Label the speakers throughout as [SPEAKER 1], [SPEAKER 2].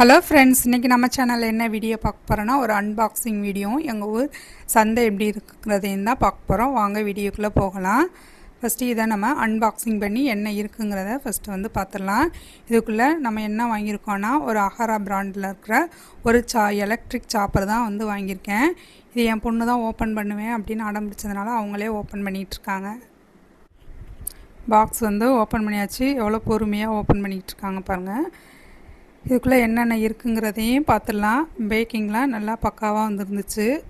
[SPEAKER 1] Hello friends இன்றைக்கி நம்ம சேனலில் என்ன வீடியோ பார்க்க போகிறோன்னா ஒரு அன்பாக்சிங் வீடியோ எங்கள் ஊர் சந்தை எப்படி இருக்கிறதையும் தான் பார்க்க போகிறோம் வாங்க வீடியோக்குள்ளே போகலாம். ஃபஸ்ட்டு இதை நம்ம அன்பாக்சிங் பண்ணி என்ன இருக்குங்கிறத ஃபஸ்ட்டு வந்து பார்த்துடலாம். இதுக்குள்ளே நம்ம என்ன வாங்கியிருக்கோன்னா ஒரு அஹாரா பிராண்டில் இருக்கிற ஒரு சா எலக்ட்ரிக் சாப்பர் தான் வந்து வாங்கியிருக்கேன். இது என் பொண்ணு தான் ஓப்பன் பண்ணுவேன் அப்படின்னு அடம் பிடிச்சதுனால அவங்களே ஓப்பன் பண்ணிகிட்ருக்காங்க. பாக்ஸ் வந்து ஓப்பன் பண்ணியாச்சு. எவ்வளோ பொறுமையாக ஓப்பன் பண்ணிகிட்டு இருக்காங்க பாருங்கள் இதுக்குள்ளே என்னென்ன இருக்குங்கிறதையும் பார்த்துடலாம். பேக்கிங்லாம் நல்லா பக்காவாக வந்துருந்துச்சு.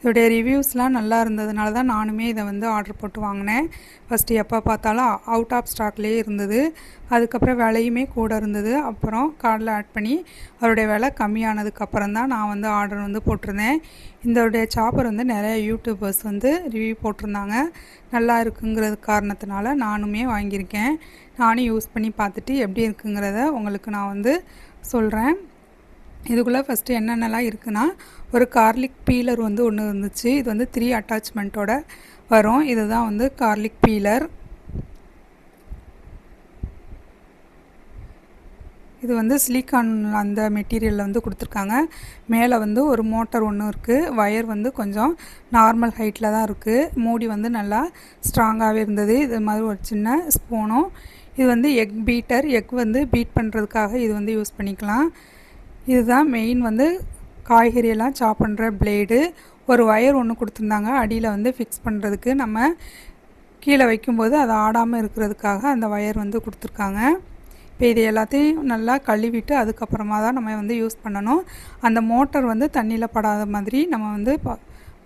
[SPEAKER 1] இதோடைய ரிவ்யூஸ்லாம் நல்லா இருந்ததுனால தான் நானுமே இதை வந்து ஆர்டர் போட்டு வாங்கினேன். ஃபஸ்ட்டு எப்போ பார்த்தாலும் அவுட் ஆஃப் ஸ்டாக்லேயே இருந்தது. அதுக்கப்புறம் விலையுமே கூட இருந்தது. அப்புறம் கார்டில் ஆட் பண்ணி அதோடைய விலை கம்மியானதுக்கப்புறம் தான் நான் வந்து ஆர்டர் வந்து போட்டிருந்தேன். இதோடைய சாப்பர் வந்து நிறைய யூடியூபர்ஸ் வந்து ரிவ்யூ போட்டிருந்தாங்க. நல்லா இருக்குங்கிறது காரணத்தினால நானுமே வாங்கியிருக்கேன். நானும் யூஸ் பண்ணி பார்த்துட்டு எப்படி இருக்குங்கிறத உங்களுக்கு நான் வந்து சொல்கிறேன் இதுக்குள்ளே ஃபஸ்ட்டு என்னென்னலாம் இருக்குன்னா ஒரு கார்லிக் பீலர் வந்து ஒன்று இருந்துச்சு. இது வந்து த்ரீ அட்டாச்மெண்ட்டோட வரும். இதுதான் வந்து கார்லிக் பீலர் இது வந்து சிலிக்கான் அந்த மெட்டீரியலில் வந்து கொடுத்துருக்காங்க. மேலே வந்து ஒரு மோட்டர் ஒன்று இருக்குது வயர் வந்து கொஞ்சம் நார்மல் ஹைட்டில் தான் இருக்குது மூடி வந்து நல்லா ஸ்ட்ராங்காகவே இருந்தது. இது மாதிரி ஒரு சின்ன ஸ்பூனும் இது வந்து எக் பீட்டர் எக் வந்து பீட் பண்ணுறதுக்காக இது வந்து யூஸ் பண்ணிக்கலாம். இதுதான் மெயின் வந்து காய்கறியெல்லாம் சாப் பண்ணுற பிளேடு ஒரு ஒயர் ஒன்று கொடுத்துருந்தாங்க. அடியில் வந்து ஃபிக்ஸ் பண்ணுறதுக்கு நம்ம கீழே வைக்கும்போது அது ஆடாமல் இருக்கிறதுக்காக அந்த ஒயர் வந்து கொடுத்துருக்காங்க. இப்போ இது எல்லாத்தையும் நல்லா கழுவிட்டு அதுக்கப்புறமா தான் நம்ம வந்து யூஸ் பண்ணணும். அந்த மோட்டர் வந்து தண்ணியில் படாத மாதிரி நம்ம வந்து பா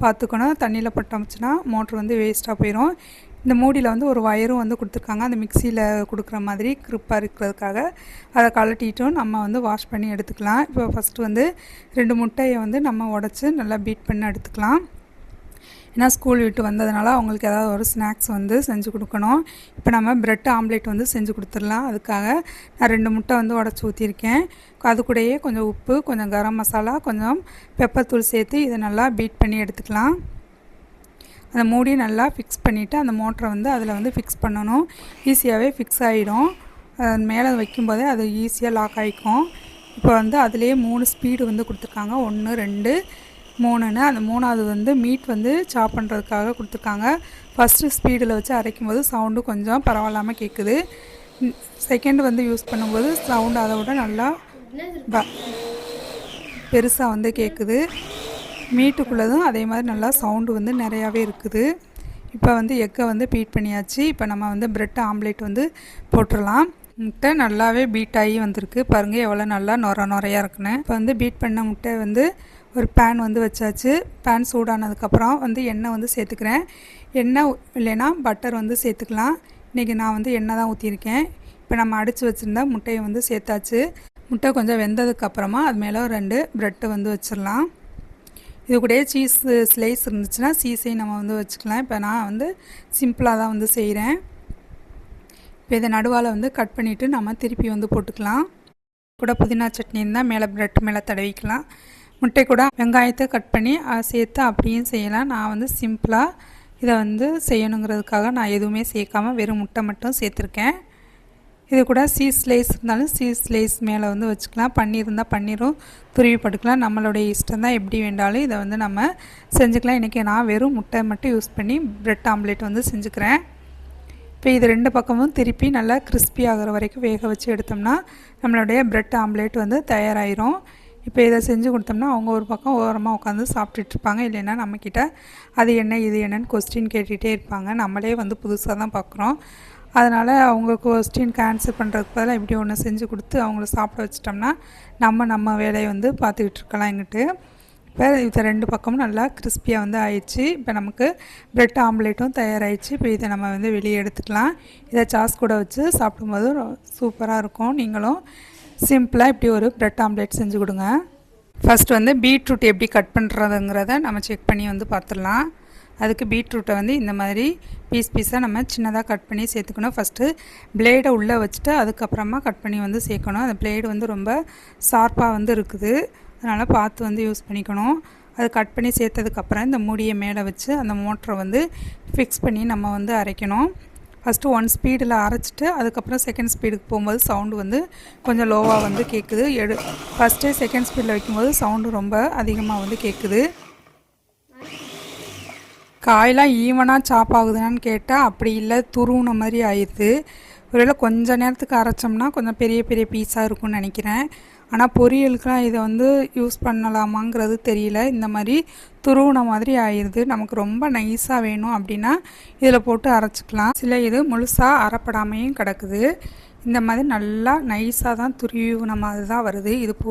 [SPEAKER 1] பார்த்துக்கணும். தண்ணியில் பட்டோம்ச்சுன்னா மோட்ரு வந்து வேஸ்ட்டாக போயிடும் இந்த மூடியில் வந்து ஒரு ஒயரும் வந்து கொடுத்துருக்காங்க. அந்த மிக்சியில் கொடுக்குற மாதிரி க்ரிப்பாக இருக்கிறதுக்காக அதை கலட்டிட்டும் நம்ம வந்து வாஷ் பண்ணி எடுத்துக்கலாம். இப்போ ஃபஸ்ட்டு வந்து ரெண்டு முட்டையை வந்து நம்ம உடச்சி நல்லா பீட் பண்ணி எடுத்துக்கலாம். ஏன்னா ஸ்கூல் விட்டு வந்ததுனால அவங்களுக்கு ஏதாவது ஒரு ஸ்நாக்ஸ் வந்து செஞ்சு கொடுக்கணும். இப்போ நம்ம ப்ரெட் ஆம்லேட் வந்து செஞ்சு கொடுத்துடலாம். அதுக்காக நான் ரெண்டு முட்டை வந்து உடச்சி ஊற்றிருக்கேன் அது கூடயே கொஞ்சம் உப்பு கொஞ்சம் கரம் மசாலா கொஞ்சம் பெப்பர் தூள் சேர்த்து இதை நல்லா பீட் பண்ணி எடுத்துக்கலாம். அந்த மூடியை நல்லா ஃபிக்ஸ் பண்ணிவிட்டு அந்த மோட்டரை வந்து அதில் வந்து ஃபிக்ஸ் பண்ணணும். ஈஸியாகவே ஃபிக்ஸ் ஆகிடும் மேலே வைக்கும்போதே அது ஈஸியாக லாக் ஆகிக்கும் இப்போ வந்து அதுலேயே மூணு ஸ்பீடு வந்து கொடுத்துருக்காங்க. ஒன்று ரெண்டு மூணுன்னு. அந்த மூணாவது வந்து மீட் வந்து சாப் பண்ணுறதுக்காக கொடுத்துருக்காங்க. ஃபஸ்ட்டு ஸ்பீடில் வச்சு அரைக்கும் போது சவுண்டு கொஞ்சம் பரவாயில்லாமல் கேட்குது செகண்ட் வந்து யூஸ் பண்ணும்போது சவுண்டு அதை விட நல்லா பெருசாக வந்து கேட்குது மீட்டுக்குள்ளதும் அதே மாதிரி நல்லா சவுண்டு வந்து நிறையாவே இருக்குது. இப்போ வந்து எக்கை வந்து பீட் பண்ணியாச்சு. இப்போ நம்ம வந்து ப்ரெட் ஆம்லேட் வந்து போட்டுடலாம் முட்டை நல்லாவே பீட் ஆகி வந்திருக்கு. பாருங்கள் எவ்வளோ நல்லா நொர நுறையாக இருக்குன்னு. இப்போ வந்து பீட் பண்ண முட்டை வந்து ஒரு பேன் வந்து வச்சாச்சு. பேன் சூடானதுக்கப்புறம் வந்து எண்ணெய் வந்து சேர்த்துக்கிறேன். எண்ணெய் இல்லைன்னா பட்டர் வந்து சேர்த்துக்கலாம். இன்றைக்கி நான் வந்து எண்ணெய் தான் ஊற்றியிருக்கேன் இப்போ நம்ம அடித்து வச்சுருந்தா முட்டையை வந்து சேர்த்தாச்சு. முட்டை கொஞ்சம் வெந்ததுக்கப்புறமா அது மேலே ரெண்டு ப்ரெட்டு வந்து வச்சிடலாம். இது கூட சீஸ் ஸ்லைஸ் இருந்துச்சுன்னா சீஸையும் நம்ம வந்து வச்சுக்கலாம். இப்போ நான் வந்து சிம்பிளாக தான் வந்து செய்கிறேன் இப்போ இதை நடுவால் வந்து கட் பண்ணிவிட்டு நம்ம திருப்பி வந்து போட்டுக்கலாம். கூட புதினா சட்னி இருந்தால் மேலே ப்ரெட் மேலே தடவிக்கலாம். முட்டை கூட வெங்காயத்தை கட் பண்ணி சேர்த்து அப்படியும் செய்யலாம். நான் வந்து சிம்பிளாக இதை வந்து செய்யணுங்கிறதுக்காக நான் எதுவுமே சேர்க்காமல் வெறும் முட்டை மட்டும் சேர்த்துருக்கேன். இது கூட சீஸ் ஸ்லைஸ் இருந்தாலும் சீஸ் ஸ்லைஸ் மேலே வந்து வச்சுக்கலாம். பன்னீர் இருந்தால் பன்னீரும் துருவி படுக்கலாம். நம்மளுடைய இஷ்டம் தான் எப்படி வேண்டாலும் இதை வந்து நம்ம செஞ்சுக்கலாம். இன்றைக்கி நான் வெறும் முட்டை மட்டும் யூஸ் பண்ணி ப்ரெட் ஆம்லேட் வந்து செஞ்சுக்கிறேன். இப்போ இது ரெண்டு பக்கமும் திருப்பி நல்லா கிறிஸ்பி ஆகிற வரைக்கும் வேக வச்சு எடுத்தோம்னா நம்மளுடைய ப்ரெட் ஆம்லேட் வந்து தயாராகிரும் இப்போ இதை செஞ்சு கொடுத்தோம்னா அவங்க ஒரு பக்கம் ஓரமாக உட்காந்து சாப்பிட்டுட்ருப்பாங்க இல்லைன்னா நம்மக்கிட்ட அது என்ன இது என்னன்னு கொஸ்டின் கேட்டுகிட்டே இருப்பாங்க. நம்மளே வந்து புதுசாக தான் பார்க்குறோம் அதனால் அவங்க கொஸ்டின் ஆன்சர் பண்ணுறதுக்கு பதிலாக இப்படி ஒன்று செஞ்சு கொடுத்து அவங்கள சாப்பிட வச்சிட்டோம்னா நம்ம நம்ம வேலையை வந்து பார்த்துக்கிட்டு இருக்கலாம் எங்கிட்டு இப்போ இது ரெண்டு பக்கமும் நல்லா கிறிஸ்பியாக வந்து ஆயிடுச்சு. இப்போ நமக்கு ப்ரெட் ஆம்லேட்டும் தயாராகிடுச்சு இப்போ இதை நம்ம வந்து வெளியே எடுத்துக்கலாம். இதை சாஸ் கூட வச்சு சாப்பிடும்போது சூப்பராக இருக்கும். நீங்களும் சிம்பிளாக இப்படி ஒரு ப்ரெட் ஆம்லேட் செஞ்சு கொடுங்க. ஃபஸ்ட் வந்து பீட்ரூட் எப்படி கட் பண்ணுறதுங்கிறத நம்ம செக் பண்ணி வந்து பார்த்துடலாம். அதுக்கு பீட்ரூட்டை வந்து இந்த மாதிரி பீஸ் பீஸாக நம்ம சின்னதாக கட் பண்ணி சேர்த்துக்கணும். ஃபஸ்ட்டு பிளேடை உள்ளே வச்சுட்டு அதுக்கப்புறமா கட் பண்ணி வந்து சேர்க்கணும். அந்த பிளேடு வந்து ரொம்ப ஷார்ப்பாக வந்து இருக்குது. அதனால் பார்த்து வந்து யூஸ் பண்ணிக்கணும். அது கட் பண்ணி சேர்த்ததுக்கப்புறம் இந்த மூடியை மேலே வச்சு அந்த மோட்டரை வந்து ஃபிக்ஸ் பண்ணி நம்ம வந்து அரைக்கணும். ஃபஸ்ட்டு ஒன் ஸ்பீடில் அரைச்சிட்டு அதுக்கப்புறம் செகண்ட் ஸ்பீடுக்கு போகும்போது சவுண்டு வந்து கொஞ்சம் லோவாக வந்து கேட்குது எடு ஃபஸ்ட்டு செகண்ட் ஸ்பீடில் வைக்கும்போது சவுண்டு ரொம்ப அதிகமாக வந்து கேட்குது காயெலாம் ஈவனாக சாப் ஆகுதுன்னு கேட்டால் அப்படி இல்லை துருவுன மாதிரி ஆயிடுது. ஒருவேளை கொஞ்ச நேரத்துக்கு அரைச்சோம்னா கொஞ்சம் பெரிய பெரிய பீஸாக இருக்கும்னு நினைக்கிறேன். ஆனால் பொரியலுக்குலாம் இதை வந்து யூஸ் பண்ணலாமாங்கிறது தெரியல. இந்த மாதிரி துருவுன மாதிரி ஆயிடுது. நமக்கு ரொம்ப நைஸாக வேணும் அப்படின்னா இதில் போட்டு அரைச்சிக்கலாம். சில இது முழுசாக அரைப்படாமையும் கிடக்குது. இந்த மாதிரி நல்லா நைஸாக தான் துருவின மாதிரி தான் வருது. இது பூ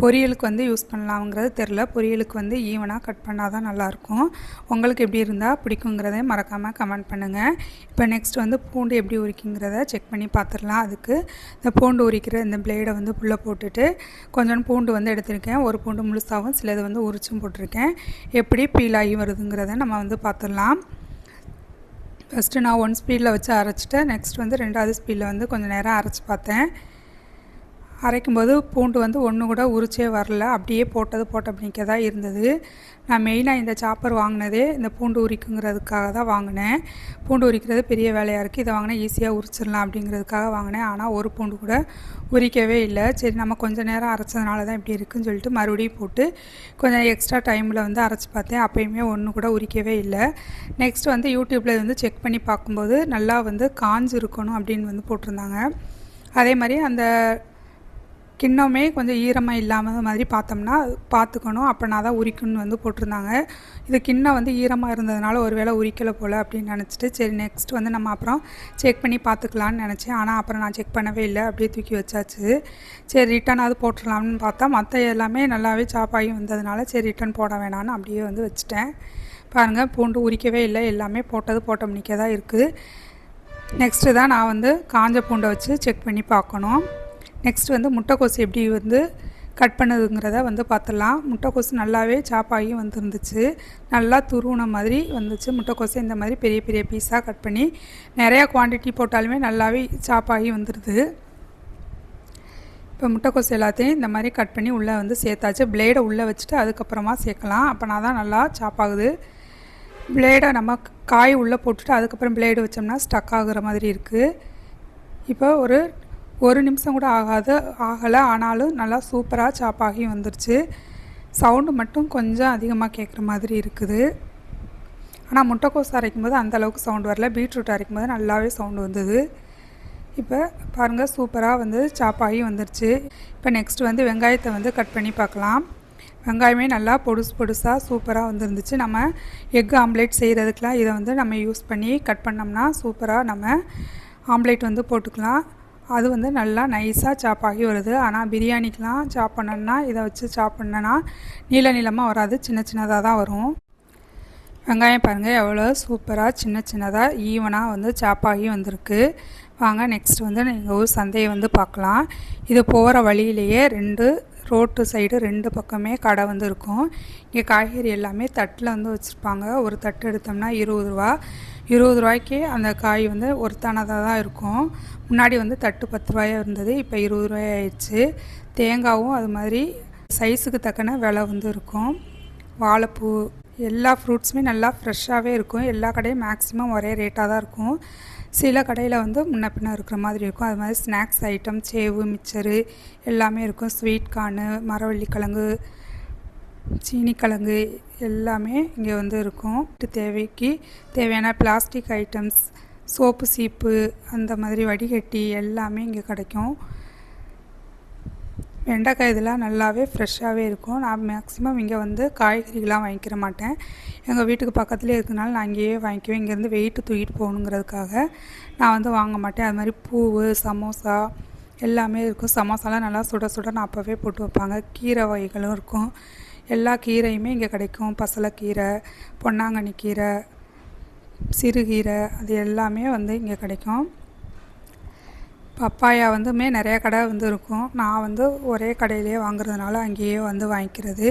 [SPEAKER 1] பொரியலுக்கு வந்து யூஸ் பண்ணலாங்கிறது தெரில பொரியலுக்கு வந்து ஈவனாக கட் பண்ணால் தான் நல்லாயிருக்கும். உங்களுக்கு எப்படி இருந்தால் பிடிக்குங்கிறத மறக்காமல் கமெண்ட் பண்ணுங்கள் இப்போ நெக்ஸ்ட் வந்து பூண்டு எப்படி உரிக்குங்கிறத செக் பண்ணி பார்த்துடலாம் அதுக்கு இந்த பூண்டு உரிக்கிற இந்த பிளேடை வந்து புள்ள போட்டுட்டு கொஞ்சம் பூண்டு வந்து எடுத்திருக்கேன். ஒரு பூண்டு முழுசாகவும் சிலது வந்து உரிச்சும் போட்டிருக்கேன். எப்படி பீல் ஆகி வருதுங்கிறத நம்ம வந்து பார்த்துடலாம் ஃபஸ்ட்டு நான் ஒன் ஸ்பீடில் வச்சு அரைச்சிட்டேன். நெக்ஸ்ட் வந்து ரெண்டாவது ஸ்பீடில் வந்து கொஞ்சம் நேரம் அரைச்சி பார்த்தேன். அரைக்கும்போது பூண்டு வந்து ஒன்று கூட உரிச்சே வரல. அப்படியே போட்டது போட்ட அப்படிக்க தான் இருந்தது. நான் மெயினாக இந்த சாப்பர் வாங்கினதே இந்த பூண்டு உரிக்குங்கிறதுக்காக தான் வாங்கினேன். பூண்டு உரிக்கிறது பெரிய வேலையாக இருக்குது இதை வாங்கினா ஈஸியாக உரிச்சிடலாம் அப்படிங்கிறதுக்காக வாங்கினேன். ஆனால் ஒரு பூண்டு கூட உரிக்கவே இல்லை. சரி நம்ம கொஞ்சம் நேரம் அரைச்சதுனால தான் இப்படி இருக்குன்னு சொல்லிட்டு மறுபடியும் போட்டு கொஞ்சம் எக்ஸ்ட்ரா டைமில் வந்து அரைச்சி பார்த்தேன். அப்போயுமே ஒன்று கூட உரிக்கவே இல்லை. நெக்ஸ்ட் வந்து யூடியூப்பில் வந்து செக் பண்ணி பார்க்கும்போது நல்லா வந்து காஞ்சு இருக்கணும் அப்படின்னு வந்து போட்டிருந்தாங்க. அதே மாதிரி அந்த கிண்ணமே கொஞ்சம் ஈரமாக இல்லாமல் மாதிரி பார்த்தோம்னா பார்த்துக்கணும். அப்படின்னா தான் உரிக்கணும்னு வந்து போட்டிருந்தாங்க. இது கிண்ணம் வந்து ஈரமாக இருந்ததுனால ஒரு வேளை உரிக்கலை போல் அப்படின்னு நினச்சிட்டு சரி நெக்ஸ்ட் வந்து நம்ம அப்புறம் செக் பண்ணி பார்த்துக்கலான்னு நினச்சேன். ஆனால் அப்புறம் நான் செக் பண்ணவே இல்லை. அப்படியே தூக்கி வச்சாச்சு. சரி ரிட்டன் அது போட்டுடலாம்னு பார்த்தா மற்ற எல்லாமே நல்லாவே சாப்பாகி வந்ததுனால சரி ரிட்டன் போட வேணான்னு அப்படியே வந்து வச்சுட்டேன். பாருங்கள் பூண்டு உரிக்கவே இல்லை. எல்லாமே போட்டது போட்ட மணிக்கே தான் இருக்குது. நெக்ஸ்ட்டு தான் நான் வந்து காஞ்ச பூண்டை வச்சு செக் பண்ணி பார்க்கணும். நெக்ஸ்ட் வந்து முட்டைக்கோசு எப்படி வந்து கட் பண்ணதுங்கிறத வந்து பார்த்துடலாம். முட்டைக்கோசு நல்லாவே சாப்பாகி வந்துருந்துச்சு. நல்லா துருவுன மாதிரி வந்துச்சு. முட்டைக்கோசை இந்த மாதிரி பெரிய பெரிய பீஸாக கட் பண்ணி நிறையா குவான்டிட்டி போட்டாலுமே நல்லாவே சாப்பாகி வந்துடுது இப்போ முட்டைக்கோசு எல்லாத்தையும் இந்த மாதிரி கட் பண்ணி உள்ளே வந்து சேர்த்தாச்சு. பிளேடை உள்ளே வச்சுட்டு அதுக்கப்புறமா சேர்க்கலாம். அப்போனா தான் நல்லா சாப்பாகுது பிளேடை நம்ம காய் உள்ளே போட்டுட்டு அதுக்கப்புறம் பிளேடு வச்சோம்னா ஸ்டக் ஆகுற மாதிரி இருக்குது இப்போ ஒரு ஒரு நிமிஷம் கூட ஆகாது ஆகலை. ஆனாலும் நல்லா சூப்பராக சாப்பாகி வந்துருச்சு. சவுண்டு மட்டும் கொஞ்சம் அதிகமாக கேட்குற மாதிரி இருக்குது. ஆனால் முட்டைக்கோஸ் அரைக்கும் போது அந்தளவுக்கு சவுண்டு வரல. பீட்ரூட் அரைக்கும் போது நல்லாவே சவுண்டு வந்தது. இப்போ பாருங்கள் சூப்பராக வந்து சாப்பாகி வந்துருச்சு. இப்போ நெக்ஸ்ட் வந்து வெங்காயத்தை வந்து கட் பண்ணி பார்க்கலாம். வெங்காயமே நல்லா பொடுசு பொடுசாக சூப்பராக வந்துருந்துச்சு. நம்ம எக் ஆம்லேட் செய்கிறதுக்கெலாம் இதை வந்து நம்ம யூஸ் பண்ணி கட் பண்ணோம்னா சூப்பராக நம்ம ஆம்லேட் வந்து போட்டுக்கலாம். அது வந்து நல்லா நைஸாக சாப் ஆகி வருது. ஆனால் பிரியாணிக்கெலாம் சாப் பண்ணோன்னா இதை வச்சு சாப் பண்ணனா நீள நீளமாக வராது. சின்ன சின்னதாக தான் வரும். வெங்காயம் பாருங்கள் எவ்வளோ சூப்பராக சின்ன சின்னதாக ஈவனாக வந்து சாப்பாகி வந்திருக்கு. வாங்க நெக்ஸ்ட் வந்து எங்கள் ஊர் சந்தையை வந்து பார்க்கலாம். இது போகிற வழியிலேயே ரெண்டு ரோட்டு சைடு ரெண்டு பக்கமே கடை வந்து இருக்கும். இங்கே காய்கறி எல்லாமே தட்டில் வந்து வச்சுருப்பாங்க. ஒரு தட்டு எடுத்தோம்னா இருபது ரூபா. இருபது ரூபாய்க்கு அந்த காய் வந்து ஒருத்தானதாக தான் இருக்கும். முன்னாடி வந்து தட்டு பத்து ரூபாயாக இருந்தது. இப்போ இருபது ரூபாய் ஆயிடுச்சு. தேங்காவும் அது மாதிரி சைஸுக்கு தக்கன விலை வந்து இருக்கும். வாழைப்பூ எல்லா ஃப்ரூட்ஸுமே நல்லா ஃப்ரெஷ்ஷாகவே இருக்கும். எல்லா கடையும் மேக்ஸிமம் ஒரே ரேட்டாக தான் இருக்கும். சில கடையில் வந்து முன்ன பின்ன இருக்கிற மாதிரி இருக்கும். அது மாதிரி ஸ்நாக்ஸ் ஐட்டம் சேவு மிச்சரு எல்லாமே இருக்கும். ஸ்வீட் கார்னு மரவள்ளிக்கிழங்கு சீனிக்கிழங்கு எல்லாமே இங்கே வந்து இருக்கும். தேவைக்கு தேவையான பிளாஸ்டிக் ஐட்டம்ஸ் சோப்பு சீப்பு அந்த மாதிரி வடிகட்டி எல்லாமே இங்கே கிடைக்கும். வெண்டைக்காய் இதெல்லாம் நல்லாவே ஃப்ரெஷ்ஷாகவே இருக்கும். நான் மேக்ஸிமம் இங்கே வந்து காய்கறிகள்லாம் வாங்கிக்கிற மாட்டேன். எங்கள் வீட்டுக்கு பக்கத்துலேயே இருக்கனால நான் அங்கேயே வாங்கிக்குவேன். இங்கேருந்து வெயிட்டு தூக்கிட்டு போகணுங்கிறதுக்காக நான் வந்து வாங்க மாட்டேன். அது மாதிரி பூவு சமோசா எல்லாமே இருக்கும். சமோசாலாம் நல்லா சுட சுட நான் அப்போவே போட்டு வைப்பாங்க. கீரை வகைகளும் இருக்கும். எல்லா கீரையுமே இங்கே கிடைக்கும். பசலைக்கீரை பொன்னாங்கண்ணி கீரை சிறுகீரை அது எல்லாமே வந்து இங்கே கிடைக்கும். பப்பாயா வந்துமே நிறையா கடை வந்து இருக்கும் நான் வந்து ஒரே கடையிலேயே வாங்குறதுனால அங்கேயே வந்து வாங்கிக்கிறது.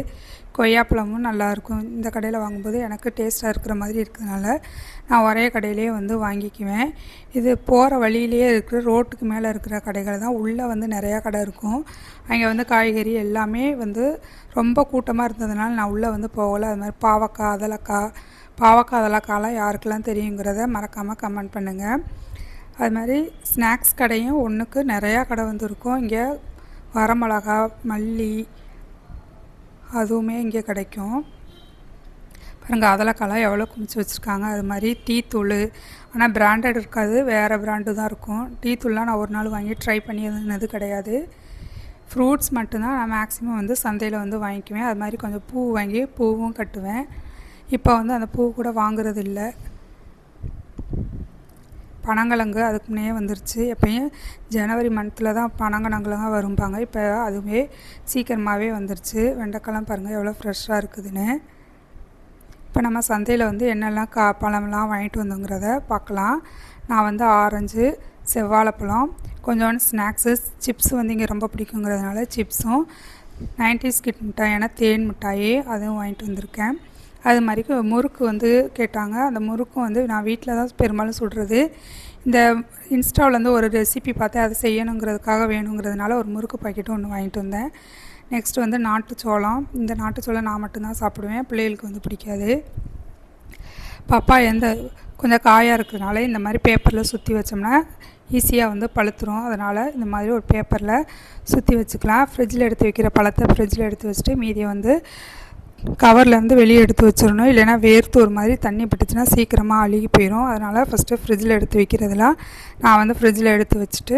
[SPEAKER 1] கொய்யாப்பழமும் நல்லாயிருக்கும். இந்த கடையில் வாங்கும்போது எனக்கு டேஸ்ட்டாக இருக்கிற மாதிரி இருக்கிறதுனால நான் ஒரே கடையிலேயே வந்து வாங்கிக்குவேன். இது போகிற வழியிலேயே இருக்கிற ரோட்டுக்கு மேலே இருக்கிற கடைகள் தான். உள்ளே வந்து நிறையா கடை இருக்கும். அங்கே வந்து காய்கறி எல்லாமே வந்து ரொம்ப கூட்டமாக இருந்ததுனால நான் உள்ளே வந்து போகலை. அது மாதிரி பாவக்காய் அதலக்காய் பாவக்காய் அதலக்காலாம் யாருக்கெல்லாம் தெரியுங்கிறத மறக்காமல் கமெண்ட் பண்ணுங்கள் அது மாதிரி ஸ்நாக்ஸ் கடையும் ஒன்றுக்கு நிறையா கடை வந்துருக்கும். இங்கே வரமிளகா மல்லி அதுவுமே இங்கே கிடைக்கும். பாருங்கள் அதலக்காலாம் எவ்வளோ குமிச்சு வச்சுருக்காங்க. அது மாதிரி டீ தூள். ஆனால் பிராண்டட் இருக்காது வேறு பிராண்டு தான் இருக்கும். டீ தூள்லாம் நான் ஒரு நாள் வாங்கி ட்ரை பண்ணியது கிடையாது. ஃப்ரூட்ஸ் மட்டும்தான் நான் மேக்ஸிமம் வந்து சந்தையில் வந்து வாங்கிக்குவேன். அது மாதிரி கொஞ்சம் பூ வாங்கி பூவும் கட்டுவேன். இப்போ வந்து அந்த பூ கூட வாங்குறது இல்லை பனங்கிழங்கு அதுக்கு முன்னே வந்துருச்சு. எப்பயும் ஜனவரி மந்தில் தான் பனங்கிழங்குலாம் வரும்பாங்க. இப்போ அதுவே சீக்கிரமாகவே வந்துருச்சு. வெண்டைக்காலாம் பாருங்கள் எவ்வளோ ஃப்ரெஷ்ஷாக இருக்குதுன்னு. இப்போ நம்ம சந்தையில் வந்து என்னெல்லாம் கா பழம்லாம் வாங்கிட்டு வந்தோங்கிறத பார்க்கலாம் நான் வந்து ஆரஞ்சு செவ்வாழைப்பழம் கொஞ்சோண்டு ஸ்நாக்ஸு சிப்ஸ் வந்து இங்கே ரொம்ப பிடிக்குங்கிறதுனால சிப்ஸும் நைன்டிஸ் கிட் மிட்டாயான தேன் மிட்டாயி அதுவும் வாங்கிட்டு வந்திருக்கேன். அது மாதிரி முறுக்கு வந்து கேட்டாங்க. அந்த முறுக்கும் வந்து நான் வீட்டில் தான் பெரும்பாலும் சுடுறது. இந்த இன்ஸ்டாவில் வந்து ஒரு ரெசிபி பார்த்து அதை செய்யணுங்கிறதுக்காக வேணுங்கிறதுனால ஒரு முறுக்கு பாக்கெட்டும் ஒன்று வாங்கிட்டு வந்தேன். நெக்ஸ்ட் வந்து நாட்டுச்சோளம். இந்த நாட்டுச்சோளம் நான் மட்டும்தான் சாப்பிடுவேன். பிள்ளைகளுக்கு வந்து பிடிக்காது. பாப்பா எந்த கொஞ்சம் காயாக இருக்கிறதுனால இந்த மாதிரி பேப்பரில் சுற்றி வச்சோம்னா ஈஸியாக வந்து பழுத்துரும். அதனால் இந்த மாதிரி ஒரு பேப்பரில் சுற்றி வச்சுக்கலாம். ஃப்ரிட்ஜில் எடுத்து வைக்கிற பழத்தை ஃப்ரிட்ஜில் எடுத்து வச்சுட்டு மீதியை வந்து கவர்லேருந்து வெளியே எடுத்து வச்சிடணும். இல்லைனா வேர்த்து ஒரு மாதிரி தண்ணி பட்டுச்சுன்னா சீக்கிரமாக அழுகி போயிடும் அதனால் ஃபஸ்ட்டு ஃப்ரிட்ஜில் எடுத்து வைக்கிறதுலாம் நான் வந்து ஃப்ரிட்ஜில் எடுத்து வச்சுட்டு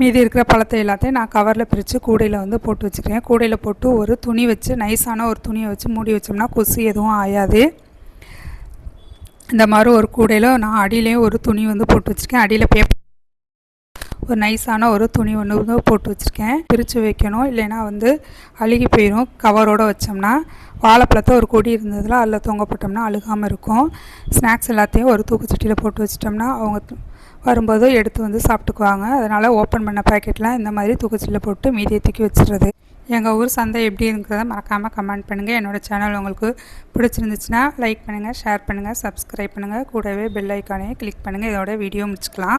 [SPEAKER 1] மீதி இருக்கிற பழத்தை எல்லாத்தையும் நான் கவரில் பிரித்து கூடையில் வந்து போட்டு வச்சுக்கிறேன். கூடையில் போட்டு ஒரு துணி வச்சு நைஸான ஒரு துணியை வச்சு மூடி வச்சோம்னா கொசு எதுவும் ஆயாது. இந்த மாதிரி ஒரு கூடையில் நான் அடியிலையும் ஒரு துணி வந்து போட்டு வச்சுருக்கேன். அடியில் பேப்பர் ஒரு நைஸான ஒரு துணி ஒன்று போட்டு வச்சுருக்கேன். பிரித்து வைக்கணும். இல்லைன்னா வந்து அழுகி போயிடும் கவரோடு வச்சோம்னா வாழைப்பழத்தை ஒரு கொடி இருந்ததில் அதில் தொங்க போட்டோம்னா அழுகாமல் இருக்கும். ஸ்நாக்ஸ் எல்லாத்தையும் ஒரு தூக்குச்சட்டியில் போட்டு வச்சிட்டோம்னா அவங்க வரும்போது எடுத்து வந்து சாப்பிட்டுக்குவாங்க. அதனால் ஓப்பன் பண்ண பேக்கெட்லாம் இந்த மாதிரி தூக்குச்சட்டியில் போட்டு மீதியை தூக்கி வச்சிடுறது. எங்கள் ஊர் சந்தை எப்படி இருக்கிறத மறக்காமல் கமெண்ட் பண்ணுங்கள் என்னோடய சேனல் உங்களுக்கு பிடிச்சிருந்துச்சுன்னா லைக் பண்ணுங்கள் ஷேர் பண்ணுங்கள் சப்ஸ்கிரைப் பண்ணுங்கள் கூடவே பெல் ஐக்கானையும் கிளிக் பண்ணுங்கள் இதோட வீடியோ முடிச்சுக்கலாம்.